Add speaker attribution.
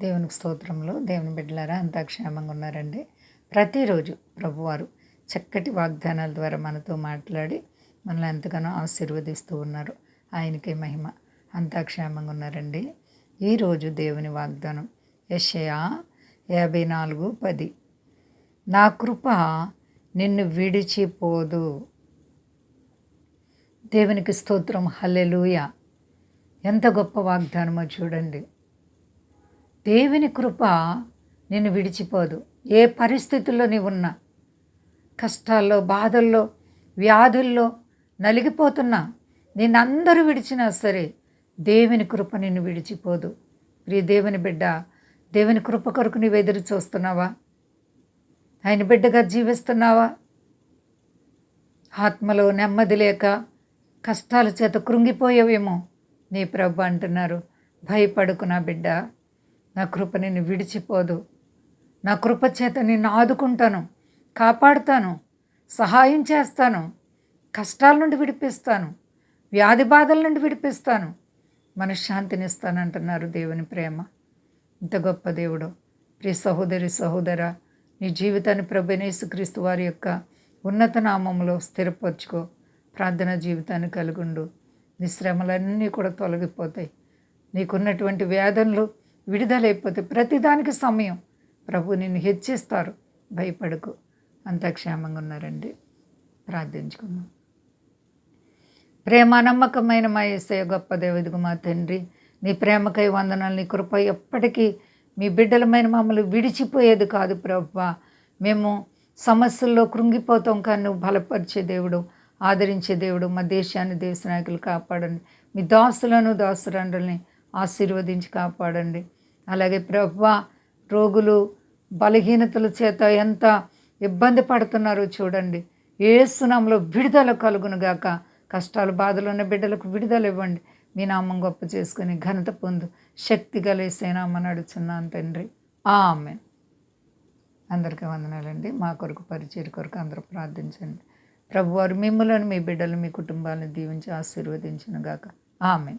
Speaker 1: దేవునికి స్తోత్రంలో దేవుని బిడ్డలారా అంతా క్షేమంగా ఉన్నారండి. ప్రతిరోజు ప్రభువారు చక్కటి వాగ్దానాల ద్వారా మనతో మాట్లాడి మనల్ని ఎంతగానో ఆశీర్వదిస్తూ ఉన్నారు. ఆయనకే మహిమ. అంతా క్షేమంగా ఉన్నారండి. ఈరోజు దేవుని వాగ్దానం యషయా యాభై నాలుగు పది. నా కృప నిన్ను విడిచిపోదు దేవునికి స్తోత్రం. హల్లెలూయ. ఎంత గొప్ప వాగ్దానమో చూడండి. దేవుని కృప నిన్ను విడిచిపోదు. ఏ పరిస్థితుల్లో నీవు ఉన్నా కష్టాల్లో బాధల్లో వ్యాధుల్లో నలిగిపోతున్నా నిన్నందరూ విడిచినా సరే దేవుని కృప నిన్ను విడిచిపోదు. ప్రియ దేవుని బిడ్డ దేవుని కృప కొరకు నీవు ఎదురు చూస్తున్నావా? ఆయన బిడ్డగా జీవిస్తున్నావా? ఆత్మలో నెమ్మది లేక కష్టాల చేత కృంగిపోయావేమో నీ ప్రభు అంటున్నారు. భయపడుకు నా బిడ్డ. నా కృప నిన్ను విడిచిపోదు. నా కృప చేత నిన్ను ఆదుకుంటాను కాపాడుతాను సహాయం చేస్తాను కష్టాల నుండి విడిపిస్తాను వ్యాధి బాధల నుండి విడిపిస్తాను. మనశ్శాంతినిస్తానంటున్నారు దేవుని ప్రేమ. ఇంత గొప్ప దేవుడు. ప్రియ సహోదరి సహోదర నీ జీవితాన్ని ప్రభనేసుక్రీస్తు వారి యొక్క ఉన్నత నామంలో స్థిరపరచుకో. ప్రార్థన జీవితాన్ని కలుగుండు. నీ శ్రమలన్నీ కూడా తొలగిపోతాయి. నీకున్నటువంటి వేదనలు విడుదలైపోతే ప్రతిదానికి సమయం. ప్రభు నిన్ను హెచ్చిస్తారు. భయపడకు. అంత క్షేమంగా ఉన్నారండి. ప్రార్థించుకుందాం. ప్రేమ నమ్మకమైన మా ఏసయ గొప్ప దేవదిగు మా తండ్రి నీ ప్రేమకై వందనాలు నీ కృప ఎప్పటికీ మీ బిడ్డలమైన మమ్మల్ని విడిచిపోయేది కాదు ప్రభు. మేము సమస్యల్లో కృంగిపోతాం కానీ నువ్వు బలపరిచే దేవుడు ఆదరించే దేవుడు మా దేశాన్ని దేశ నాయకులు కాపాడండి. మీ దాసులను దాసురండ్రుల్ని ఆశీర్వదించి కాపాడండి. అలాగే ప్రభు రోగులు బలహీనతల చేత ఎంత ఇబ్బంది పడుతున్నారో చూడండి. ఏసునామంలో విడుదల కలుగునుగాక కష్టాలు బాధలు ఉన్న బిడ్డలకు విడుదల ఇవ్వండి. మీ నామం గొప్ప చేసుకుని ఘనత పొందు శక్తి కలిసేనామని అడుచున్నాను తండ్రి. ఆమె అందరికీ వందనాలండి. మా కొరకు పరిచయం కొరకు అందరూ ప్రార్థించండి. ప్రభువారు మిమ్మలను మీ బిడ్డలు మీ కుటుంబాలను దీవించి ఆశీర్వదించిన గాక. ఆమె